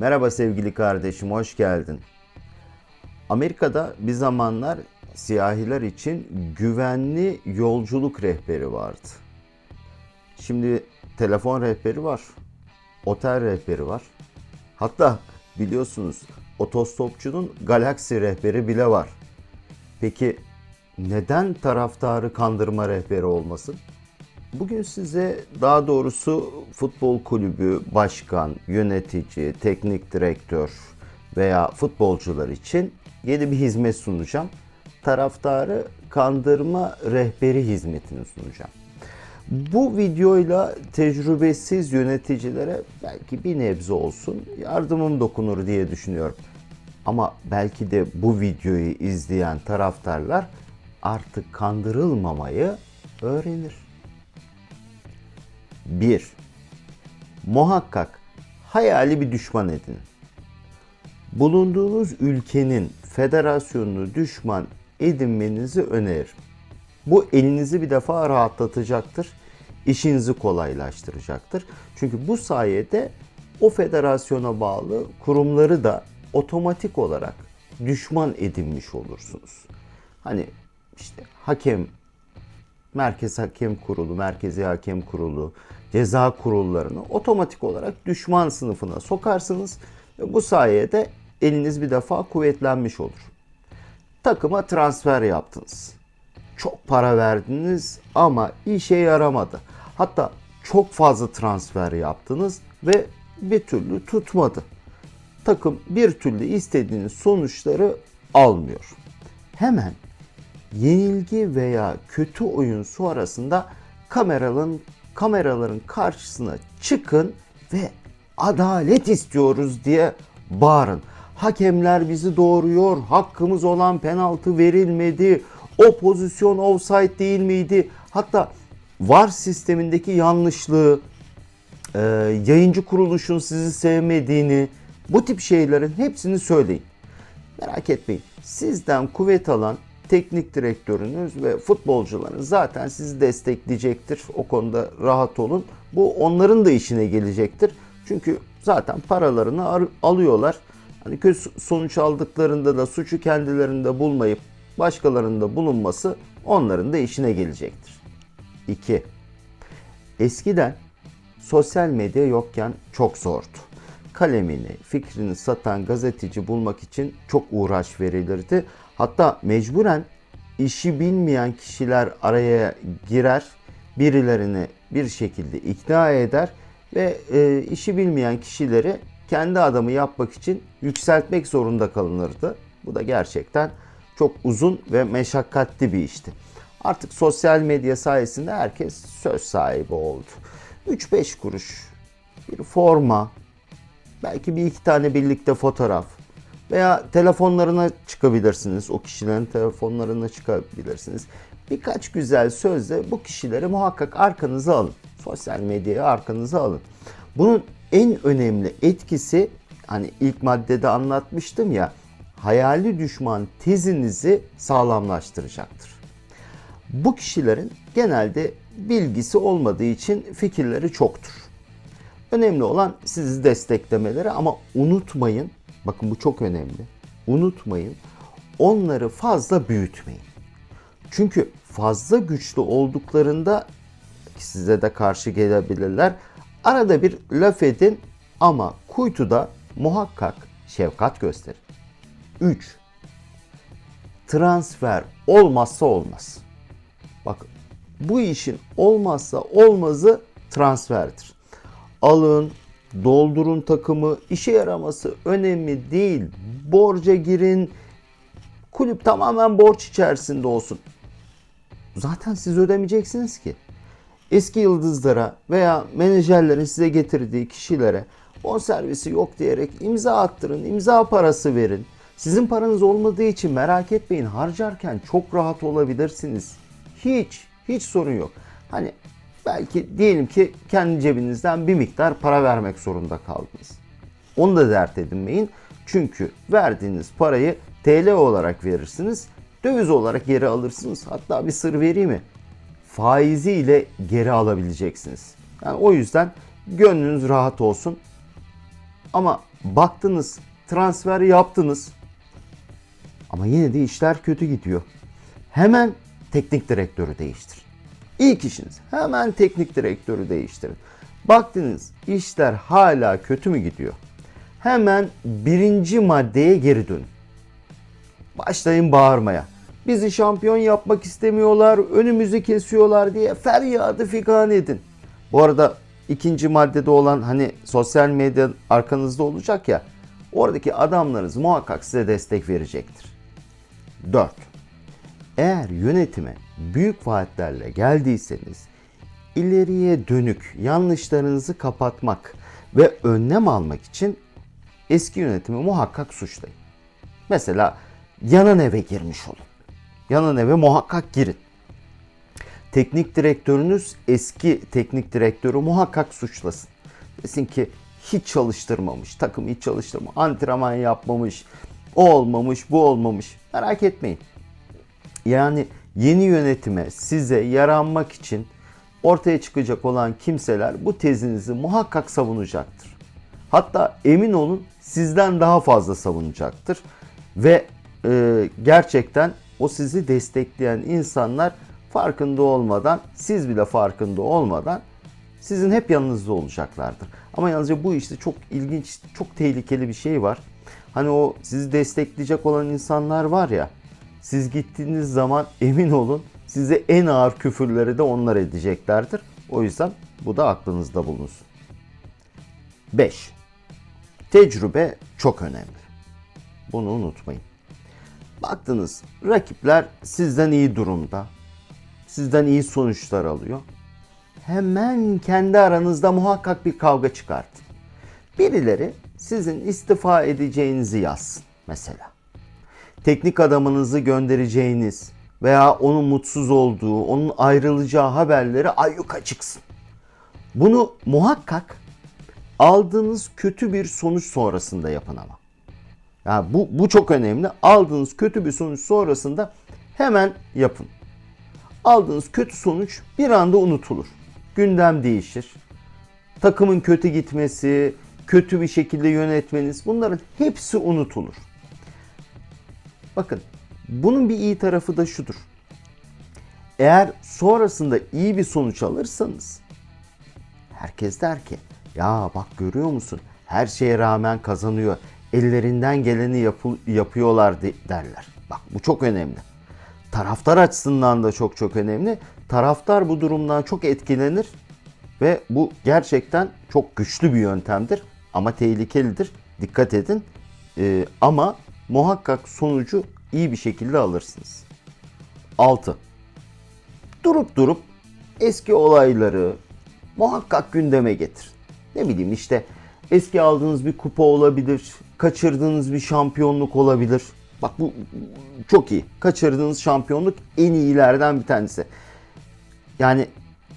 Merhaba sevgili kardeşim, hoş geldin. Amerika'da bir zamanlar siyahiler için güvenli yolculuk rehberi vardı. Şimdi telefon rehberi var, otel rehberi var. Hatta biliyorsunuz otostopçunun galaksi rehberi bile var. Peki neden taraftarı kandırma rehberi olmasın? Bugün size daha doğrusu futbol kulübü, başkan, yönetici, teknik direktör veya futbolcular için yeni bir hizmet sunacağım. Taraftarı kandırma rehberi hizmetini sunacağım. Bu videoyla tecrübesiz yöneticilere belki bir nebze olsun yardımım dokunur diye düşünüyorum. Ama belki de bu videoyu izleyen taraftarlar artık kandırılmamayı öğrenir. 1. Muhakkak hayali bir düşman edin. Bulunduğunuz ülkenin federasyonunu düşman edinmenizi öneririm. Bu elinizi bir defa rahatlatacaktır. işinizi kolaylaştıracaktır. Çünkü bu sayede o federasyona bağlı kurumları da otomatik olarak düşman edinmiş olursunuz. Hani işte hakem Merkez Hakem Kurulu, Merkezi Hakem Kurulu, ceza kurullarını otomatik olarak düşman sınıfına sokarsınız bu sayede eliniz bir defa kuvvetlenmiş olur. Takıma transfer yaptınız. Çok para verdiniz ama işe yaramadı. Hatta çok fazla transfer yaptınız ve bir türlü tutmadı. Takım bir türlü istediğiniz sonuçları almıyor. Hemen yenilgi veya kötü oyun sonrasında kameraların kameraların karşısına çıkın ve adalet istiyoruz diye bağırın. Hakemler bizi doğuruyor, hakkımız olan penaltı verilmedi, o pozisyon offside değil miydi? Hatta VAR sistemindeki yanlışlığı, e, yayıncı kuruluşun sizi sevmediğini, bu tip şeylerin hepsini söyleyin. Merak etmeyin. Sizden kuvvet alan teknik direktörünüz ve futbolcularınız zaten sizi destekleyecektir. O konuda rahat olun. Bu onların da işine gelecektir. Çünkü zaten paralarını ar- alıyorlar. Hani kötü sonuç aldıklarında da suçu kendilerinde bulmayıp başkalarında bulunması onların da işine gelecektir. 2. Eskiden sosyal medya yokken çok zordu. Kalemini, fikrini satan gazeteci bulmak için çok uğraş verilirdi. Hatta mecburen işi bilmeyen kişiler araya girer, birilerini bir şekilde ikna eder ve e, işi bilmeyen kişileri kendi adamı yapmak için yükseltmek zorunda kalınırdı. Bu da gerçekten çok uzun ve meşakkatli bir işti. Artık sosyal medya sayesinde herkes söz sahibi oldu. 3-5 kuruş bir forma, belki bir iki tane birlikte fotoğraf veya telefonlarına çıkabilirsiniz. O kişilerin telefonlarına çıkabilirsiniz. Birkaç güzel sözle bu kişileri muhakkak arkanıza alın. Sosyal medyayı arkanıza alın. Bunun en önemli etkisi hani ilk maddede anlatmıştım ya hayali düşman tezinizi sağlamlaştıracaktır. Bu kişilerin genelde bilgisi olmadığı için fikirleri çoktur. Önemli olan sizi desteklemeleri ama unutmayın, bakın bu çok önemli. Unutmayın, onları fazla büyütmeyin. Çünkü fazla güçlü olduklarında size de karşı gelebilirler. Arada bir laf edin ama kuytuda muhakkak şefkat gösterin. 3. Transfer olmazsa olmaz. Bakın bu işin olmazsa olmazı transferdir. Alın, doldurun takımı, işe yaraması önemli değil. Borca girin, kulüp tamamen borç içerisinde olsun. Zaten siz ödemeyeceksiniz ki. Eski yıldızlara veya menajerlerin size getirdiği kişilere bonservisi yok diyerek imza attırın, imza parası verin. Sizin paranız olmadığı için merak etmeyin harcarken çok rahat olabilirsiniz. Hiç, hiç sorun yok. Hani belki diyelim ki kendi cebinizden bir miktar para vermek zorunda kaldınız. Onu da dert edinmeyin. Çünkü verdiğiniz parayı TL olarak verirsiniz. Döviz olarak geri alırsınız. Hatta bir sır vereyim mi? Faiziyle geri alabileceksiniz. Yani o yüzden gönlünüz rahat olsun. Ama baktınız transfer yaptınız ama yine de işler kötü gidiyor. Hemen teknik direktörü değiştirin. İlk işiniz hemen teknik direktörü değiştirin. Baktınız işler hala kötü mü gidiyor? Hemen birinci maddeye geri dönün. Başlayın bağırmaya. Bizi şampiyon yapmak istemiyorlar, önümüzü kesiyorlar diye feryadı figan edin. Bu arada ikinci maddede olan hani sosyal medya arkanızda olacak ya. Oradaki adamlarınız muhakkak size destek verecektir. 4. Eğer yönetime büyük vaatlerle geldiyseniz ileriye dönük yanlışlarınızı kapatmak ve önlem almak için eski yönetimi muhakkak suçlayın. Mesela yanan eve girmiş olun. Yanan eve muhakkak girin. Teknik direktörünüz eski teknik direktörü muhakkak suçlasın. Desin ki hiç çalıştırmamış, takım hiç çalıştırma, antrenman yapmamış, o olmamış, bu olmamış. Merak etmeyin. Yani yeni yönetime size yaranmak için ortaya çıkacak olan kimseler bu tezinizi muhakkak savunacaktır. Hatta emin olun sizden daha fazla savunacaktır. Ve e, gerçekten o sizi destekleyen insanlar farkında olmadan, siz bile farkında olmadan sizin hep yanınızda olacaklardır. Ama yalnızca bu işte çok ilginç, çok tehlikeli bir şey var. Hani o sizi destekleyecek olan insanlar var ya, siz gittiğiniz zaman emin olun size en ağır küfürleri de onlar edeceklerdir. O yüzden bu da aklınızda bulunsun. 5. Tecrübe çok önemli. Bunu unutmayın. Baktınız rakipler sizden iyi durumda. Sizden iyi sonuçlar alıyor. Hemen kendi aranızda muhakkak bir kavga çıkartın. Birileri sizin istifa edeceğinizi yazsın mesela. Teknik adamınızı göndereceğiniz veya onun mutsuz olduğu, onun ayrılacağı haberleri ayyuka çıksın. Bunu muhakkak aldığınız kötü bir sonuç sonrasında yapın ama. Yani bu, bu çok önemli. Aldığınız kötü bir sonuç sonrasında hemen yapın. Aldığınız kötü sonuç bir anda unutulur. Gündem değişir. Takımın kötü gitmesi, kötü bir şekilde yönetmeniz bunların hepsi unutulur. Bakın bunun bir iyi tarafı da şudur. Eğer sonrasında iyi bir sonuç alırsanız herkes der ki ya bak görüyor musun her şeye rağmen kazanıyor. Ellerinden geleni yapı- yapıyorlar de- derler. Bak bu çok önemli. Taraftar açısından da çok çok önemli. Taraftar bu durumdan çok etkilenir ve bu gerçekten çok güçlü bir yöntemdir ama tehlikelidir. Dikkat edin. Ee, ama muhakkak sonucu iyi bir şekilde alırsınız. 6. Durup durup eski olayları muhakkak gündeme getirin. Ne bileyim işte eski aldığınız bir kupa olabilir, kaçırdığınız bir şampiyonluk olabilir. Bak bu çok iyi. Kaçırdığınız şampiyonluk en iyilerden bir tanesi. Yani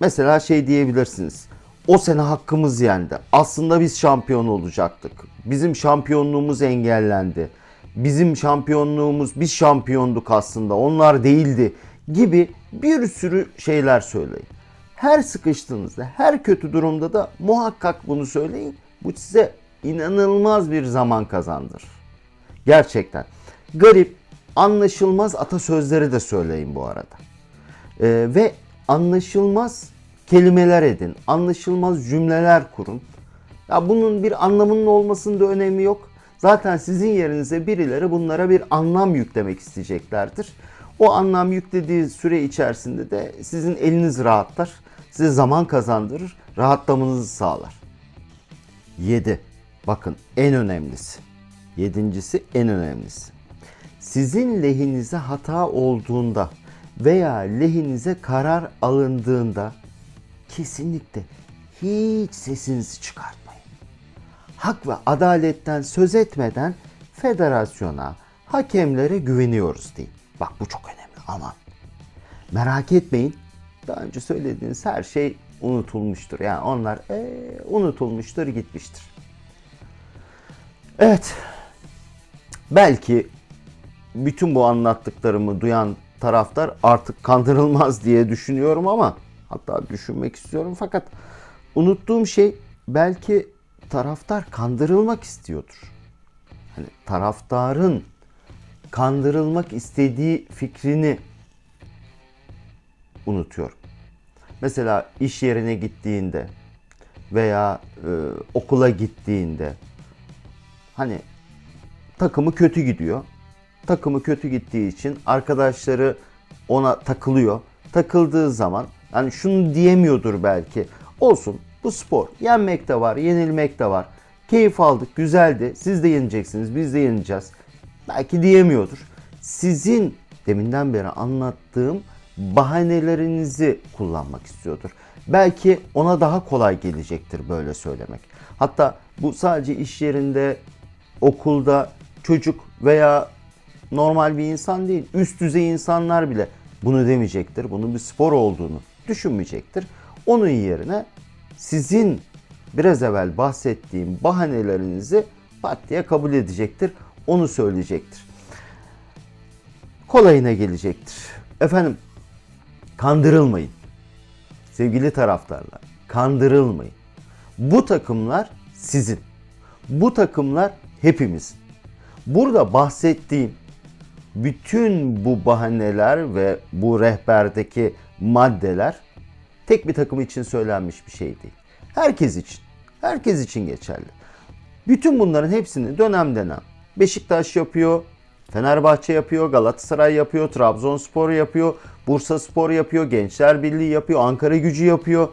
mesela şey diyebilirsiniz. O sene hakkımız yendi. Aslında biz şampiyon olacaktık. Bizim şampiyonluğumuz engellendi. Bizim şampiyonluğumuz biz şampiyonduk aslında. Onlar değildi gibi bir sürü şeyler söyleyin. Her sıkıştığınızda, her kötü durumda da muhakkak bunu söyleyin. Bu size inanılmaz bir zaman kazandırır. Gerçekten. Garip, anlaşılmaz atasözleri de söyleyin bu arada. Ee, ve anlaşılmaz kelimeler edin. Anlaşılmaz cümleler kurun. Ya bunun bir anlamının olmasının da önemi yok. Zaten sizin yerinize birileri bunlara bir anlam yüklemek isteyeceklerdir. O anlam yüklediği süre içerisinde de sizin eliniz rahatlar. Size zaman kazandırır, rahatlamanızı sağlar. 7. Bakın en önemlisi. Yedincisi en önemlisi. Sizin lehinize hata olduğunda veya lehinize karar alındığında kesinlikle hiç sesinizi çıkartmayın. Hak ve adaletten söz etmeden federasyona, hakemlere güveniyoruz deyin. Bak bu çok önemli aman. Merak etmeyin. Daha önce söylediğiniz her şey unutulmuştur. Yani onlar ee, unutulmuştur, gitmiştir. Evet. Belki bütün bu anlattıklarımı duyan taraftar artık kandırılmaz diye düşünüyorum ama hatta düşünmek istiyorum fakat unuttuğum şey belki taraftar kandırılmak istiyordur. Hani taraftarın kandırılmak istediği fikrini unutuyor. Mesela iş yerine gittiğinde veya e, okula gittiğinde hani takımı kötü gidiyor. Takımı kötü gittiği için arkadaşları ona takılıyor. Takıldığı zaman yani şunu diyemiyordur belki. Olsun bu spor. Yenmek de var, yenilmek de var. Keyif aldık, güzeldi. Siz de yeneceksiniz, biz de yeneceğiz. Belki diyemiyordur. Sizin deminden beri anlattığım bahanelerinizi kullanmak istiyordur. Belki ona daha kolay gelecektir böyle söylemek. Hatta bu sadece iş yerinde, okulda çocuk veya normal bir insan değil, üst düzey insanlar bile bunu demeyecektir. Bunun bir spor olduğunu düşünmeyecektir. Onun yerine sizin biraz evvel bahsettiğim bahanelerinizi pat diye kabul edecektir. Onu söyleyecektir. Kolayına gelecektir. Efendim kandırılmayın. Sevgili taraftarlar, kandırılmayın. Bu takımlar sizin. Bu takımlar hepimizin. Burada bahsettiğim bütün bu bahaneler ve bu rehberdeki maddeler tek bir takım için söylenmiş bir şey değil. Herkes için. Herkes için geçerli. Bütün bunların hepsini dönem dönem Beşiktaş yapıyor, Fenerbahçe yapıyor, Galatasaray yapıyor, Trabzonspor yapıyor, Bursa Spor yapıyor, Gençler Birliği yapıyor, Ankara Gücü yapıyor,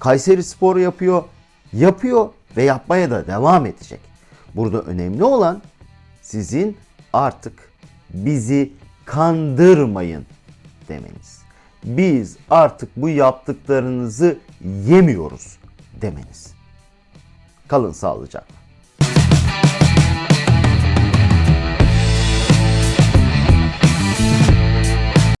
Kayseri Spor yapıyor. Yapıyor ve yapmaya da devam edecek. Burada önemli olan sizin artık bizi kandırmayın demeniz. Biz artık bu yaptıklarınızı yemiyoruz demeniz. Kalın sağlıcakla.